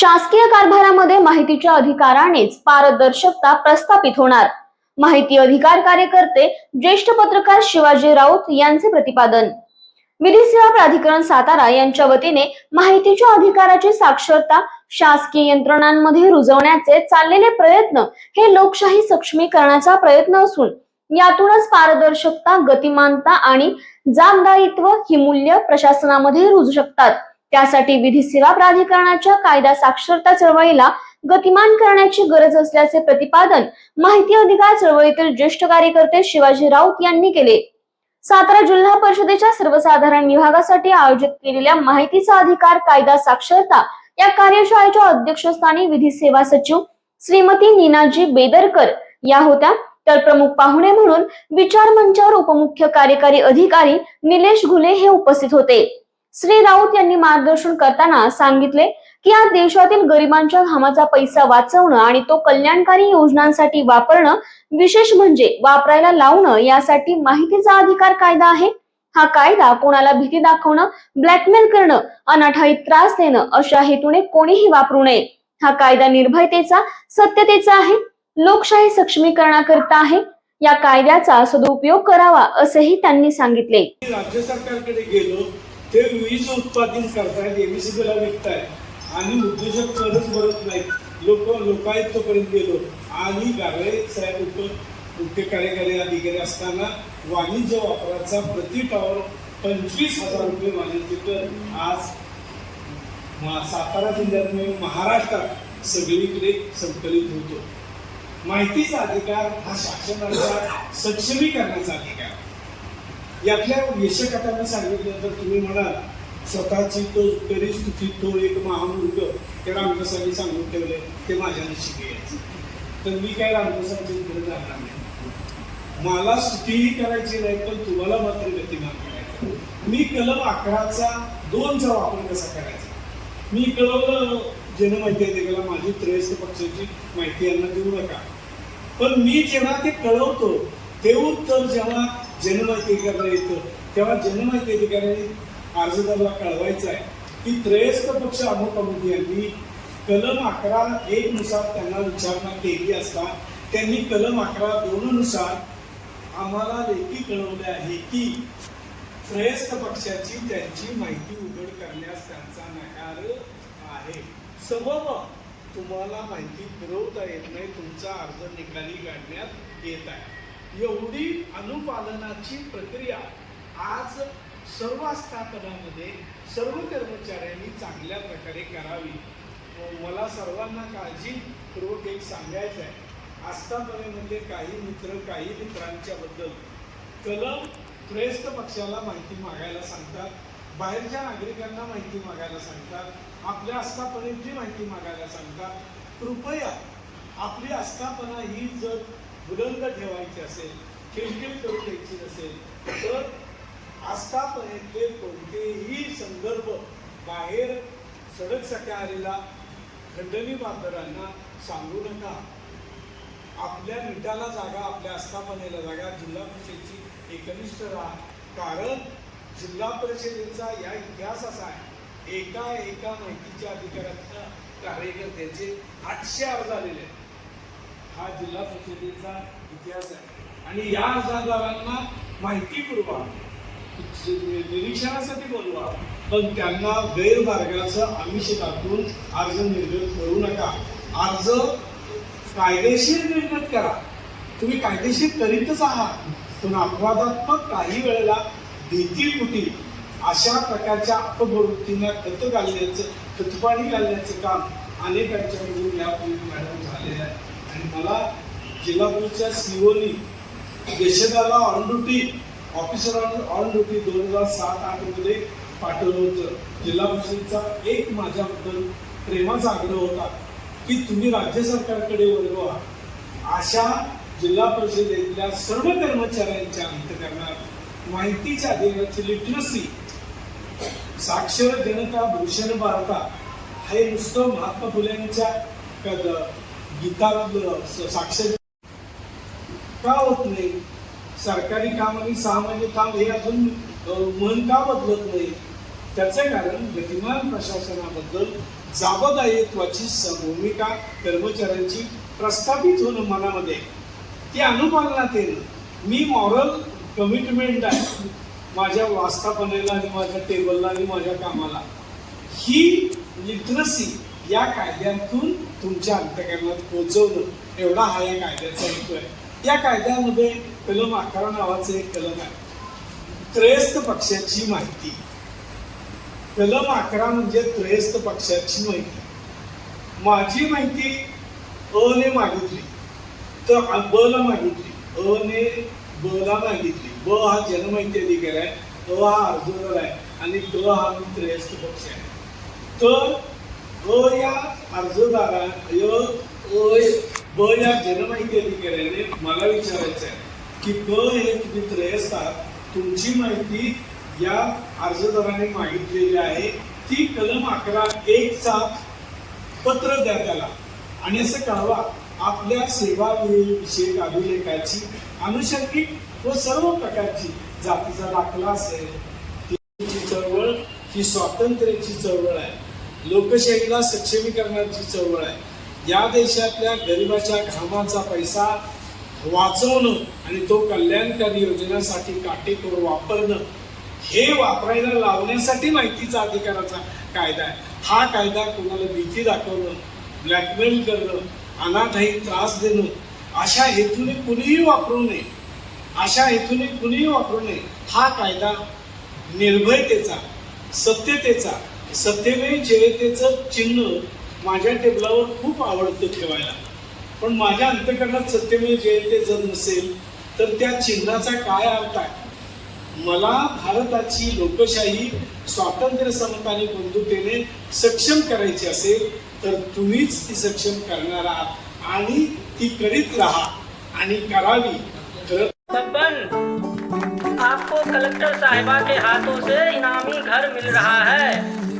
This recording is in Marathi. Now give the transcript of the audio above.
शासकीय कारभारामध्ये माहितीच्या अधिकारानेच पारदर्शकता प्रस्थापित होणार. माहिती अधिकार कार्यकर्ते ज्येष्ठ पत्रकार शिवाजी राऊत यांचे प्रतिपादन. विधी सेवा प्राधिकरण सातारा यांच्या वतीने माहितीच्या अधिकाराची साक्षरता शासकीय यंत्रणांमध्ये रुजवण्याचे चाललेले प्रयत्न हे लोकशाही सक्षमीकरणाचा प्रयत्न असून यातूनच पारदर्शकता गतिमानता आणि जबाबदारीत्व ही मूल्य प्रशासनामध्ये रुजू शकतात. त्यासाठी विधी सेवा प्राधिकरणाच्या कायदा साक्षरता चळवळीला गतिमान करण्याची गरज असल्याचे प्रतिपादन माहिती अधिकार चळवळीतील ज्येष्ठ कार्यकर्ते शिवाजी राऊत यांनी केले. सातारा जिल्हा परिषदेच्या सर्वसाधारण विभागासाठी आयोजित केलेल्या माहितीचा अधिकार कायदा साक्षरता या कार्यशाळेच्या अध्यक्षस्थानी विधी सेवा सचिव श्रीमती नीनाजी बेदरकर या होत्या. तर प्रमुख पाहुणे म्हणून विचार मंचावर उपमुख्य कार्यकारी अधिकारी निलेश घुले हे उपस्थित होते. श्री राऊत यांनी मार्गदर्शन करताना सांगितले की या देशातील गरिबांच्या घामाचा पैसा वाचवणं आणि तो कल्याणकारी योजनांसाठी वापरणं विशेष म्हणजे वापरायला लावणं यासाठी माहितीचा अधिकार कायदा आहे. हा कायदा कोणाला भीती दाखवणं ब्लॅकमेल करणं अनाठाई त्रास देणं अशा हेतूने कोणीही वापरू नये. हा कायदा निर्भयतेचा सत्यतेचा आहे. लोकशाही सक्षमीकरणाकरिता आहे. या कायद्याचा सदुपयोग करावा असेही त्यांनी सांगितले. राज्य सरकारकडे गेलो ते वीज उत्पादन करतायत एमएससीबीला विकतायत. आणि उद्योजक करच भरत नाहीत. लोक लोकायुक्तपर्यंत गेलो. आणि गागळे साहेब उप मुख्य कार्यकारी अधिकारी असताना वाणिज्य वापराचा प्रति टॉवर पंचवीस हजार रुपये वाणिज्य कर आज सातारा जिल्ह्यात मिळून महाराष्ट्रात सगळीकडे संकलित होतो. माहितीचा अधिकार हा शासनाचा सक्षमीकरणाचा अधिकार. यातल्या यशकथांना सांगितलं तर तुम्ही म्हणाल स्वतःची तो परिस्थिती तो एक महामूर्ख ते रामदासांनी सांगून ठेवले ते माझ्या निश्चित यायचं तर मी काय रामदासांच्या इकडे जाणार नाही. मला स्तुतीही करायची नाही पण तुम्हाला मात्र गतिमान करायचं मी कलम अकराचा दोनचा वापर कसा करायचा? मी कलम ज्यानं माहिती आहे त्याला माझी त्रयस्थ पक्षाची माहिती यांना देऊ नका. पण मी जेव्हा ते कळवतो ते उत्तर जेव्हा जनमाहिती अधिकाऱ्याला येतं. तेव्हा जनमाहिती अधिकाऱ्याने अर्जदाराला कळवायचं आहे. की त्रयस्थ पक्ष अमुक अमुक यांनी कलम अकरा एक नुसार त्यांना विचारणा केली असता त्यांनी कलम अकरा दोननुसार आम्हाला लेखी कळवले आहे की त्रयस्थ पक्षाची त्यांची माहिती उघड करण्यास त्यांचा नकार आहे. सबब तुम्हाला माहिती पुरवता येत नाही तुमचा अर्ज निकाली काढण्यात येत आहे. एवढी अनुपालनाची प्रक्रिया आज सर्व आस्थापनामध्ये सर्व कर्मचाऱ्यांनी चांगल्या प्रकारे करावी. हो, मला सर्वांना काळजीपूर्वक एक सांगायचं आहे आस्थापनेमध्ये म्हणजे काही मित्र काही मित्रांच्या बद्दल. कलम त्रयस्थ पक्षाला माहिती मागायला सांगतात. बाहेरच्या नागरिकांना माहिती मागायला सांगतात. आपल्या आस्थापनेची माहिती मागायला सांगतात. कृपया आपली आस्थापना ही जर बुलंद ठेवायची असेल खिलखिल करून द्यायची नसेल तर आस्थापनेतले कोणतेही संदर्भ बाहेर सडक आलेला खंडणी बांधवांना सांगू नका. आपल्या मिठाला जागा आपल्या आस्थापनेला जागा जिल्हा परिषदेची एकनिष्ठ राहा. कारण जिल्हा परिषदेचा या इतिहास असा आहे एका एका माहितीच्या अधिकाराच्या कार्यकर्त्याचे आठशे अर्ज आलेले आहेत. हा जिल्हा परिषदेचा इतिहास आहे. आणि या अर्जदारांना माहिती पुरवा. निरीक्षणासाठी बोलवा. पण त्यांना गैरमार्गाचं आमिष दाखवून अर्ज निर्गत करू नका. अर्ज कायदेशीर निर्गत करा. तुम्ही कायदेशीर करीतच आहात. पण अपवादात्मक काही वेळेला भीतीपुटी अशा प्रकारच्या अपप्रवृत्तींना खत घालण्याचं खतपाणी घालण्याचं काम अनेकांच्याकडून यापूर्वी मॅडम मला जिल्हापूरच्या सीओनी देशदाला on duty officer on on duty दोन हजार सात आठमध्ये पाठवलं होतं. जिल्हा परिषदेचा एक माझ्याबद्दल प्रेमाचा आग्रह होता की तुम्ही राज्य सरकारकडे वळवा अशा जिल्हा परिषदेतल्या सर्व कर्मचाऱ्यांच्या अंतकरणात माहितीच्या अधिकाराची लिटरसी साक्षर जनता भूषण भारता हे नुसतं महात्मा फुल्यांच्या गीता साक्षर का होत नाही? सरकारी काम आणि सामान्य काम हे अजून मन का बदलत नाही? त्याचं कारण गतिमान प्रशासनाबद्दल जाबदायित्वाची भूमिका कर्मचाऱ्यांची प्रस्थापित होणं मनामध्ये ती अनुपालनात येणं मी मॉरल कमिटमेंट आहे. माझ्या वास्थापनेला आणि माझ्या टेबलला आणि माझ्या कामाला. ही लिटरसी या कायद्यातून तुमच्या अंतकरणात पोहोचवणं. एवढा हा या कायद्याचा हेतू आहे. या कायद्यामध्ये कलम अकरा नावाचं एक कलम आहे. त्रयस्थ पक्षाची माहिती. कलम अकरा म्हणजे त्रयस्थ पक्षाची माहिती. माझी माहिती अ ने मागितली. तर ब ला मागितली. अ ने ब ला मागितली. ब हा जनमाहिती अधिकार आहे. अ हा अर्जदार आहे. आणि क हा मी त्रयस्थ पक्ष आहे. तर अ या अर्जदारा य अ ब या जनमाहिती अधिकाऱ्याने मला विचारायचं आहे की क हे तुम्ही त्रयस्थ तुमची माहिती या अर्जदाराने मागितलेली आहे. ती कलम अकरा एकचा पत्र द्या त्याला. आणि असं कळवा आपल्या सेवा विषयक अभिलेखाची अनुषंगिक व सर्व प्रकारची जातीचा दाखला असेल ती चळवळ ही स्वातंत्र्याची चळवळ आहे. लोकशाहीला सक्षमीकरणाची चळवळ आहे. या देशातल्या गरिबाच्या घामाचा पैसा वाचवणं आणि तो कल्याणकारी योजनेसाठी काटेकोर वापरणं हे वापरायला लावण्यासाठी माहितीचा अधिकाराचा कायदा आहे. हा कायदा कोणाला भीती दाखवणं ब्लॅकमेल करणं अनाथाही त्रास देणं अशा हेतूने कुणीही वापरू नये अशा हेतूने कुणीही वापरू नये हा कायदा निर्भयतेचा सत्यतेचा सत्यमेव जयतेचं चिन्ह माझ्या टेबलावर खूप आवडतं ठेवायला. पण माझ्या अंतकरणात सत्यमेव जयते जर नसेल तर त्या चिन्हाचा काय अर्थ आहे? मला भारताची लोकशाही स्वातंत्र्य समता आणि बंधुतेने सक्षम करायची असेल तर तुम्हीच ती सक्षम करणार आहात आणि ती करीत राहा आणि करावी. करत आपको कलेक्टर साहिबा के हाथों से इनामी घर मिल रहा है।